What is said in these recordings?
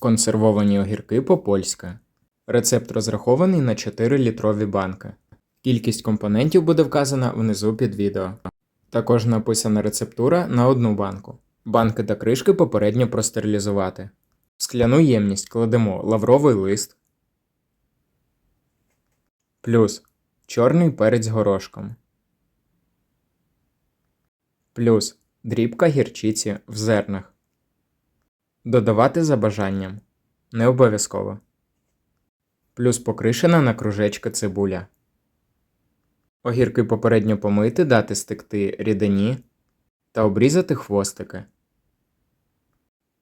Консервовані огірки по-польськи. Рецепт розрахований на 4 літрові банки. Кількість компонентів буде вказана внизу під відео. Також написана рецептура на одну банку. Банки та кришки попередньо простерилізувати. В скляну ємність кладемо лавровий лист, плюс чорний перець горошком, плюс дрібка гірчиці в зернах. Додавати за бажанням. Не обов'язково. Плюс покришена на кружечки цибуля. Огірки попередньо помити, дати стекти рідині та обрізати хвостики.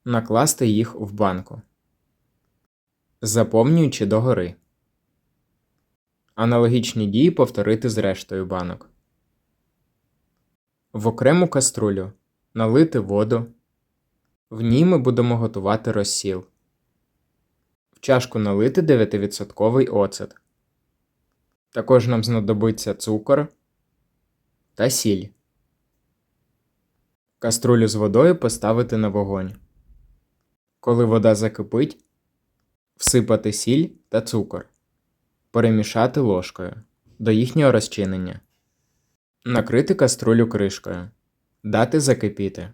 Накласти їх в банку. Заповнюючи догори. Аналогічні дії повторити з рештою банок. В окрему каструлю налити воду. В ній ми будемо готувати розсіл. В чашку налити 9% оцет. Також нам знадобиться цукор та сіль. Каструлю з водою поставити на вогонь. Коли вода закипить, всипати сіль та цукор. Перемішати ложкою до їхнього розчинення. Накрити каструлю кришкою. Дати закипіти.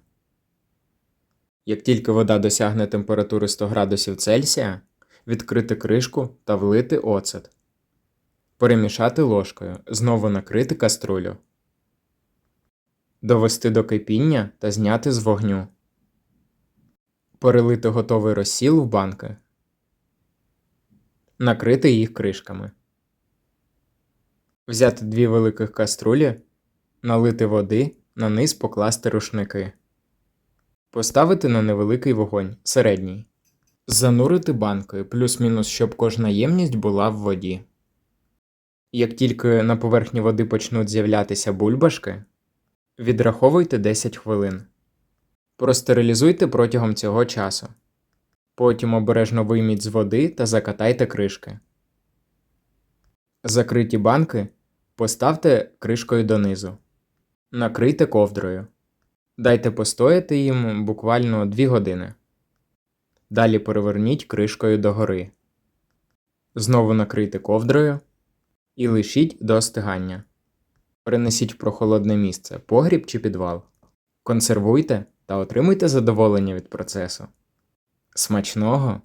Як тільки вода досягне температури 100 градусів Цельсія, відкрити кришку та влити оцет. Перемішати ложкою, знову накрити каструлю. Довести до кипіння та зняти з вогню. Перелити готовий розсіл в банки. Накрити їх кришками. Взяти дві великих каструлі, налити води, на низ покласти рушники. Поставити на невеликий вогонь середній. Занурити банкою плюс-мінус, щоб кожна ємність була в воді. Як тільки на поверхні води почнуть з'являтися бульбашки, відраховуйте 10 хвилин. Простерилізуйте протягом цього часу. Потім обережно вийміть з води та закатайте кришки. Закриті банки поставте кришкою донизу. Накрийте ковдрою. Дайте постояти їм буквально 2 години. Далі переверніть кришкою догори. Знову накрийте ковдрою і лишіть до остигання. Перенесіть в прохолодне місце, погріб чи підвал. Консервуйте та отримуйте задоволення від процесу. Смачного!